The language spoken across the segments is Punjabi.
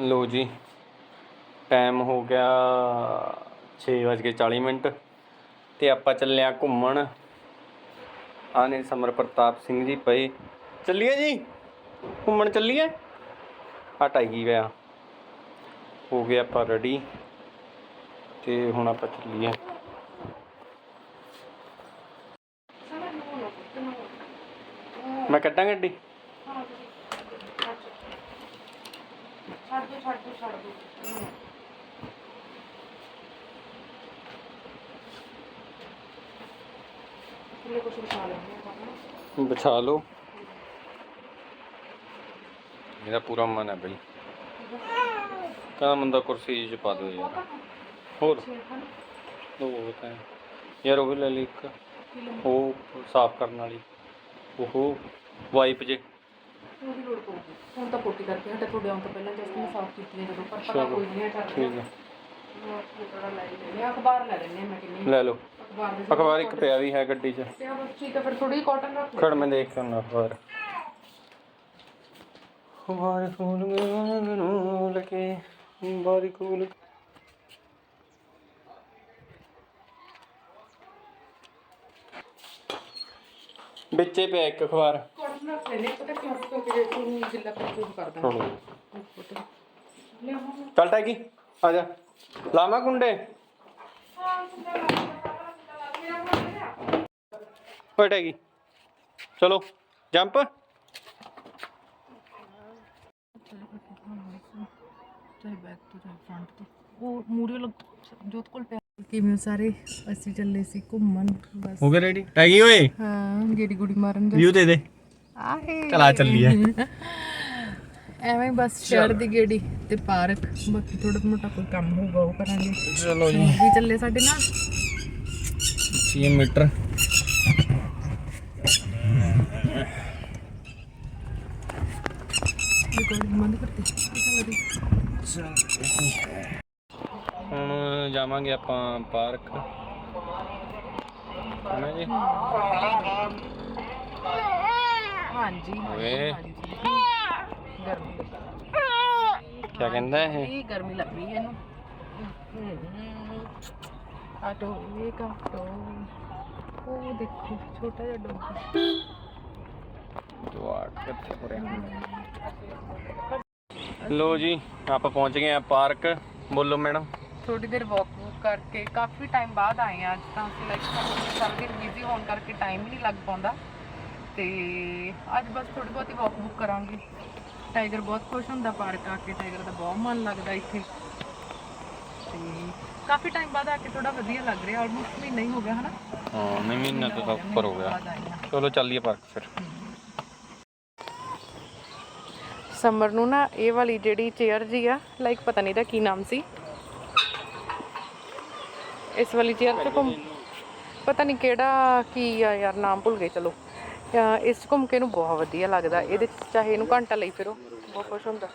ਲੋ ਜੀ ਟਾਈਮ ਹੋ ਗਿਆ 6:40 ਮਿੰਟ ਤੇ ਆਪਾਂ ਚੱਲੇ ਆ ਘੁੰਮਣ। ਆ ਨੇ ਸਮਰ ਪ੍ਰਤਾਪ ਸਿੰਘ ਜੀ ਪਏ। ਚੱਲੀਏ ਜੀ? ਘੁੰਮਣ ਚੱਲੀਏ? ਆ ਟਾਈ ਗਿਆ ਹੋ ਗਿਆ ਆਪਾਂ ਰੈਡੀ ਤੇ ਹੁਣ ਆਪਾਂ ਚੱਲੀਏ। ਮੈਂ ਕੱਢਾਂ ਗੱਡੀ? ਛੱਡ ਦੋ ਛੱਡ ਦੋ ਛੱਡ ਦੋ। ਕਿਲੇ ਕੁਛ ਬਚਾ ਲੈਂਦੇ ਆਪਾਂ ਬਿਛਾ ਲਓ। ਮੇਰਾ ਪੂਰਾ ਮਨ ਹੈ ਬਈ। ਕਹਿੰਦਾ ਬੰਦਾ ਕੁਰਸੀ 'ਚ ਪਾ ਦਿਓ ਯਾਰ। ਹੋਰ? ਉਹ ਤਾਂ ਹੈ। ਯਾਰ ਉਹ ਵੀ ਲੈ ਲਈ ਇੱਕ। ਉਹ ਸਾਫ਼ ਕਰਨ ਵਾਲੀ। ਉਹ ਵਾਈਪ ਜੇ। ਉਹਦੀ ਲੋੜ ਪਊਗੀ। ਹੁਣ ਤਾਂ ਪੋਟੀ ਕਰਕੇ ਹਟੇ ਤੁਹਾਡੇ ਆਉਣ ਤੋਂ ਪਹਿਲਾਂ ਜਸਟ ਮੈਂ ਸਾਫ਼ ਕੀਤੀ ਨੇ ਜਦੋਂ ਪਰ ਪਤਾ ਚਲੋ, ਕੋਈ ਨਹੀਂ ਕਰ ਠੀਕ ਹੈ। ਥੋੜਾ ਲੈ ਲੈਣੇ ਅਖਬਾਰ ਲੈ ਲੈਣੇ ਮੈਂ ਕਿੰਨੀ। ਲੈ ਲਓ। ਅਖਬਾਰ ਦੇ ਅਖਬਾਰ ਇੱਕ ਪਿਆ ਵੀ ਹੈ ਗੱਡੀ 'ਚ। ਤੇ ਆ ਬਸ ਠੀਕ ਹੈ ਫਿਰ ਥੋੜੀ ਕਾਟਨ ਰੱਖ ਖੜ ਮੈਂ ਦੇਖ ਕੇ ਆਉਣਾ ਅਖਬਾਰ ਹਮਾਰੇ ਫੂਲ ਨੂੰ ਲਕੇ ਬਾਰੀ ਕੋਲ ਵਿੱਚੇ ਪਿਆ ਇੱਕ ਅਖਬਾਰ। ਪਤਾ ਕਿਉਂ ਤੁਹਾਨੂੰ ਕਰਦਾ। ਸੁਣੋ ਲਿਆਵਾਂ ਚੱਲ ਟੈਗੀ ਆ ਜਾ। ਲਾਮਾ ਕੁੰਡੇ? ਓਏ ਟੈਗੀ ਚਲੋ ਜੰਪ। ਚਾਹੇ ਬੈਕ ਤੋਂ ਚਾਹੇ ਫਰੰਟ ਤੋਂ। ਉਹ ਮੂਰੇ ਲੱਗ ਜੋਤ ਕੋਲ ਪਿਆ। ਕਿਵੇਂ ਸਾਰੇ? ਅਸੀਂ ਚੱਲੇ ਸੀ ਘੁੰਮਣ ਬਸ। ਹੋ ਗਿਆ ਰੈਡੀ ਟੈਗੀ ਓਏ। ਹਾਂ ਗੇੜੀ ਗੁੜੀ ਮਾਰਨ ਦੇ। ਵਿਊ ਦੇ ਦੇ। ਆਹੇ ਚਲਾ ਚੱਲੀਏ ਐਵੇਂ ਬਸ ਸ਼ਹਿਰ ਦੀ ਗੇੜੀ ਤੇ ਪਾਰਕ। ਬਾਕੀ ਥੋੜਾ ਮੋਟਾ ਕੋਈ ਕੰਮ ਹੋਊਗਾ ਉਹ ਕਰਾਂਗੇ। ਚਲੋ ਜੀ। ਵੀ ਚੱਲੇ ਸਾਡੇ ਨਾਲ। 6 ਮੀਟਰ। ਹੁਣ ਜਾਵਾਂਗੇ ਆਪਾਂ ਪਾਰਕ। ਹਨਾ ਜੀ? ਹਾਂਜੀ ਓਏ। ਹਾਂਜੀ। ਗਰਮੀ ਕੀ ਕਹਿੰਦਾ ਇਹ? ਇਹ ਗਰਮੀ ਲੱਗ ਰਹੀ ਹੈ ਇਹਨੂੰ। ਆਟੋ ਇਹ ਕਾਟੋ ਉਹ ਦੇਖੋ ਛੋਟਾ ਜਿਹਾ ਡੋਗ ਦੁਆਰ ਕਿੱਥੇ ਹੋ ਰਿਹਾ ਲੋ ਜੀ ਆਪਾਂ ਪਹੁੰਚ ਗਏ ਆ ਪਾਰਕ ਬੋਲੋ ਮੈਡਮ। ਥੋੜੀ ਦੇਰ ਵਾਕ ਕਰਕੇ ਕਾਫੀ ਟਾਈਮ ਬਾਅਦ ਆਏ ਆ ਅੱਜ ਤਾਂ ਅਸੀਂ ਲਾਈਕ ਸਾਰਾ ਦਿਨ ਬਿਜ਼ੀ ਹੋਣ ਕਰਕੇ ਟਾਈਮ ਹੀ ਨਹੀਂ ਲੱਗ ਪਾਉਂਦਾ। ਤੇ ਅੱਜ ਬਸ ਥੋੜੀ ਬਹੁਤੀ ਵਾਕ ਬੁੱਕ ਕਰਾਂਗੇ। ਟਾਈਗਰ ਬਹੁਤ ਖੁਸ਼ ਹੁੰਦਾ ਪਾਰਕ ਆ ਕੇ ਟਾਈਗਰ ਦਾ ਬਹੁਤ ਮਨ ਲੱਗਦਾ ਇੱਥੇ। ਤੇ ਕਾਫੀ ਟਾਈਮ ਬਾਅਦ ਆ ਕੇ ਥੋੜਾ ਵਧੀਆ ਲੱਗ ਰਿਹਾ ਆਲਮੋਸਟ ਮਹੀਨਾ ਹੀ ਹੋ ਗਿਆ ਹਨਾ? ਹਾਂ ਨਹੀਂ ਮਹੀਨਾ ਤੋਂ ਤਾਂ ਉੱਪਰ ਹੋ ਗਿਆ। ਚਲੋ ਚੱਲੀਏ ਪਾਰਕ ਫਿਰ। ਸਮਰ ਨੂੰ ਨਾ ਇਹ ਵਾਲੀ ਜਿਹੜੀ ਚੇਅਰ ਜੀ ਆ ਲਾਈਕ ਪਤਾ ਨਹੀਂ ਦਾ ਕੀ ਨਾਮ ਸੀ। ਇਸ ਵਾਲੀ ਚੇਅਰ ਘੁੰਮ ਪਤਾ ਨਹੀਂ ਕਿਹੜਾ ਕੀ ਆ ਯਾਰ ਨਾਮ ਭੁੱਲ ਗਏ ਚਲੋ। ਇਸ ਘੁੰਮ ਕੇ ਨੂੰ ਬਹੁਤ ਵਧੀਆ ਲੱਗਦਾ। ਇਹਦੇ 'ਚ ਚਾਹੇ ਇਹਨੂੰ ਘੰਟਾ ਲਈ ਫਿਰੋ, ਬਹੁਤ ਖੁਸ਼ ਹੁੰਦਾ।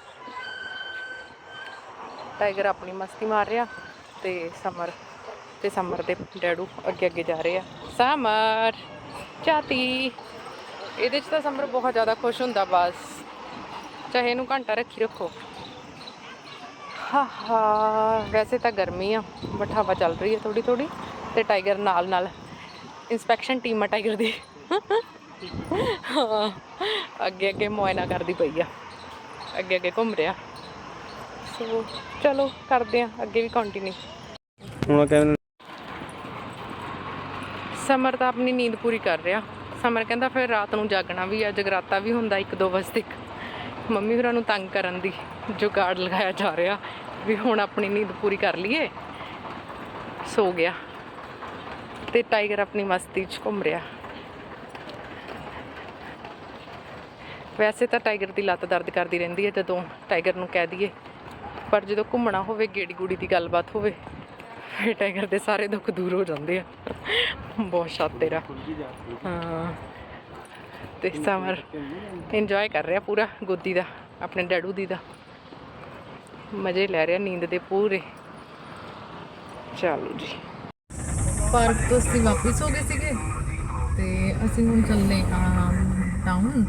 ਟਾਈਗਰ ਆਪਣੀ ਮਸਤੀ ਮਾਰ ਰਿਹਾ ਤੇ ਸਮਰ ਤੇ ਸਮਰ ਦੇ ਡੈਡੂ ਅੱਗੇ ਅੱਗੇ ਜਾ ਰਹੇ ਆ। ਸਮਰ, ਚਾਤੀ। ਇਹਦੇ 'ਚ ਤਾਂ ਸਮਰ ਬਹੁਤ ਜ਼ਿਆਦਾ ਖੁਸ਼ ਹੁੰਦਾ ਬਸ। ਚਾਹੇ ਇਹਨੂੰ ਘੰਟਾ ਰੱਖੀ ਰੱਖੋ। ਹਾ ਹਾ ਵੈਸੇ ਤਾਂ ਗਰਮੀ ਆ, ਬਟ ਹਵਾ ਚੱਲ ਰਹੀ ਹੈ ਥੋੜੀ ਥੋੜੀ ਤੇ ਟਾਈਗਰ ਨਾਲ ਨਾਲ ਇਨਸਪੈਕਸ਼ਨ ਟੀਮ ਆ ਟਾਈਗਰ ਦੀ। ਹਾਂ। ਅੱਗੇ ਅੱਗੇ ਮੁਆਇਨਾ ਕਰਦੀ ਪਈ ਆ। ਅੱਗੇ ਅੱਗੇ ਘੁੰਮ ਰਿਹਾ। ਸੋ ਚਲੋ ਕਰਦੇ ਆ ਅੱਗੇ ਵੀ ਕੰਟੀਨਿਊ ਹੁਣ ਕਹਿੰਦੇ ਸਮਰ ਤਾਂ ਆਪਣੀ ਨੀਂਦ ਪੂਰੀ ਕਰ ਰਿਹਾ। ਸਮਰ ਕਹਿੰਦਾ ਫਿਰ ਰਾਤ ਨੂੰ ਜਾਗਣਾ ਵੀ ਆ ਜਗਰਾਤਾ ਵੀ ਹੁੰਦਾ 1-2 ਵਜੇ ਤੱਕ। ਮੰਮੀ ਹੋਰਾਂ ਨੂੰ ਤੰਗ ਕਰਨ ਦੀ ਜੁਗਾੜ ਲਗਾਇਆ ਜਾ ਰਿਹਾ ਵੀ ਹੁਣ ਆਪਣੀ ਨੀਂਦ ਪੂਰੀ ਕਰ ਲਈਏ। ਸੋ ਗਿਆ। ਤੇ ਟਾਈਗਰ ਆਪਣੀ ਮਸਤੀ 'ਚ ਘੁੰਮ ਰਿਹਾ। ਵੈਸੇ ਤਾਂ ਟਾਈਗਰ ਦੀ ਲੱਤ ਦਰਦ ਕਰਦੀ ਰਹਿੰਦੀ ਹੈ ਜਦੋਂ ਟਾਈਗਰ ਨੂੰ ਕਹਿ ਦਈਏ। ਪਰ ਜਦੋਂ ਘੁੰਮਣਾ ਹੋਵੇ ਗੇੜੀ ਗੂੜੀ ਦੀ ਗੱਲਬਾਤ ਹੋਵੇ, ਫਿਰ ਟਾਈਗਰ ਦੇ ਸਾਰੇ ਦੁੱਖ ਦੂਰ ਹੋ ਜਾਂਦੇ ਆ। ਬਹੁਤ ਸ਼ਾਤਿਰ ਆ ਹਾਂ। ਤੇ ਸਮਰ ਇੰਜੋਏ ਕਰ ਰਿਹਾ ਪੂਰਾ ਗੋਦੀ ਦਾ, ਆਪਣੇ ਡੈਡੂ ਦੀ ਦਾ। ਮਜ਼ੇ ਲੈ ਰਿਹਾ ਨੀਂਦ ਦੇ ਪੂਰੇ। ਚਲੋ ਜੀ। ਪਾਰਕ ਤੋਂ ਅਸੀਂ ਵਾਪਸ ਹੋ ਗਏ ਸੀਗੇ ਤੇ ਅਸੀਂ ਹੁਣ ਚੱਲੇ ਆ ਟਾਊਨ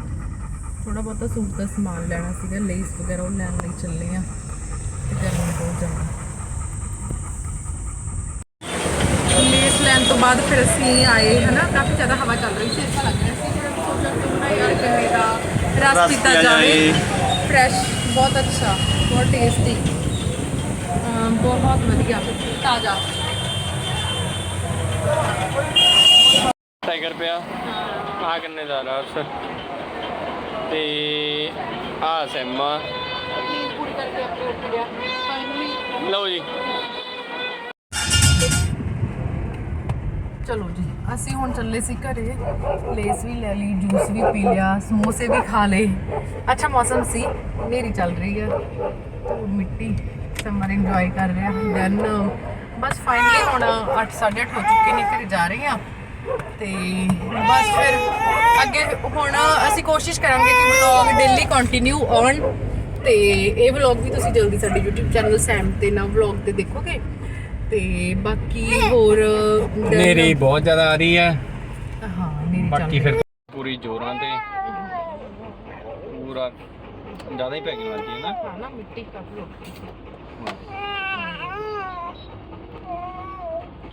ਥੋੜਾ ਬਹੁਤਾ ਸੂਟ ਦਾ ਸਮਾਨ ਲੈਣਾ ਸੀਗਾ ਲੇਸ ਵਗੈਰਾ ਉਹ ਲੈਣ ਲਈ ਚੱਲੇ ਆ ਗਰਮੀ ਬਹੁਤ ਜ਼ਿਆਦਾ। ਲੇਸ ਲੈਣ ਤੋਂ ਬਾਅਦ ਫਿਰ ਅਸੀਂ ਆਏ ਹਨਾ? ਕਾਫੀ ਜ਼ਿਆਦਾ ਹਵਾ ਚੱਲ ਰਹੀ ਸੀ ਅੱਛਾ ਲੱਗ ਰਿਹਾ ਸੀ। ਨਾ ਯਾਰ ਗੰਨੇ ਦਾ ਰਸ ਪੀਤਾ ਜਾਵੇ। ਫਰੈਸ਼ ਬਹੁਤ ਅੱਛਾ ਬਹੁਤ ਟੇਸਟੀ ਬਹੁਤ ਵਧੀਆ ਤਾਜ਼ਾ। ਟਾਈਗਰ ਪਿਆ ਆ ਕਿੰਨੇ ਦਾ ਰਸ? ਤੇ ਆ ਸੈਮਾ ਲਓ ਜੀ। ਚਲੋ ਜੀ, ਅਸੀਂ ਹੁਣ ਚੱਲੇ ਸੀ ਘਰੇ। ਲੇਸ ਵੀ ਲੈ ਲਈ, ਜੂਸ ਵੀ ਪੀ ਲਿਆ, ਸਮੋਸੇ ਵੀ ਖਾ ਲਏ। ਅੱਛਾ, ਮੌਸਮ ਸੀ। ਹਨੇਰੀ ਚੱਲ ਰਹੀ ਹੈ ਧੂੜ ਮਿੱਟੀ ਸਮਰ ਇੰਜੋਏ ਕਰ ਰਿਹਾ। ਦੈਨ ਬਸ ਫਾਈਨਲੀ ਹੁਣ 8:30 ਹੋ ਚੁੱਕੇ ਨੇ, ਘਰੇ ਜਾ ਰਹੇ ਹਾਂ ਤੇ ਬਸ ਫਿਰ ਅੱਗੇ ਹੁਣ ਅਸੀਂ ਕੋਸ਼ਿਸ਼ ਕਰਾਂਗੇ ਕਿ ਵਲੌਗ ਡੇਲੀ ਕੰਟੀਨਿਊ ਆਉਣ ਤੇ ਇਹ ਵਲੌਗ ਵੀ ਤੁਸੀਂ ਜਲਦੀ ਸਾਡੇ YouTube ਚੈਨਲ ਸੈਮ ਤੇ ਨਾ ਵਲੌਗ ਤੇ ਦੇਖੋਗੇ। ਤੇ ਬਾਕੀ ਹੋਰ ਮੇਰੀ ਬਹੁਤ ਜ਼ਿਆਦਾ ਆ ਰਹੀ ਹੈ। ਹਾਂ ਮੇਰੀ ਬਾਕੀ ਫਿਰ ਪੂਰੀ ਜੋਰਾਂ ਤੇ ਪੂਰਾ ਜ਼ਿਆਦਾ ਹੀ ਪੈ ਗਈ ਲੱਗੀ ਹੈ ਨਾ? ਹਾਂ ਨਾ ਮਿੱਟੀ ਕਾਫੀ ਹੋ। ਗਈ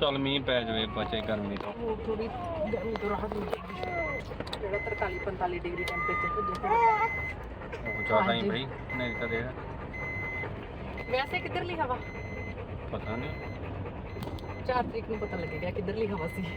ਚੱਲ ਮੀਂਹ ਪੈ ਜਾਵੇ ਬਚੇ ਗਰਮੀ ਤੋਂ। ਉਹ ਥੋੜੀ ਗਰਮੀ ਤੋਂ ਰਾਹਤ ਮਿਲੇਗੀ ਜਿਹੜਾ 43 45 ਡਿਗਰੀ ਟੈਂਪਰੇਚਰ ਭੱਜਿਆ ਉਹ ਜ਼ਿਆਦਾ ਹੀ। ਬਈ ਨਹੀਂ ਤਾਂ ਦੇ ਵੈਸੇ ਕਿੱਧਰਲੀ ਹਵਾ? ਪਤਾ ਨਹੀਂ। 4 ਤਰੀਕ ਨੂੰ ਪਤਾ ਲੱਗੇਗਾ ਕਿੱਧਰਲੀ ਹਵਾ ਸੀ।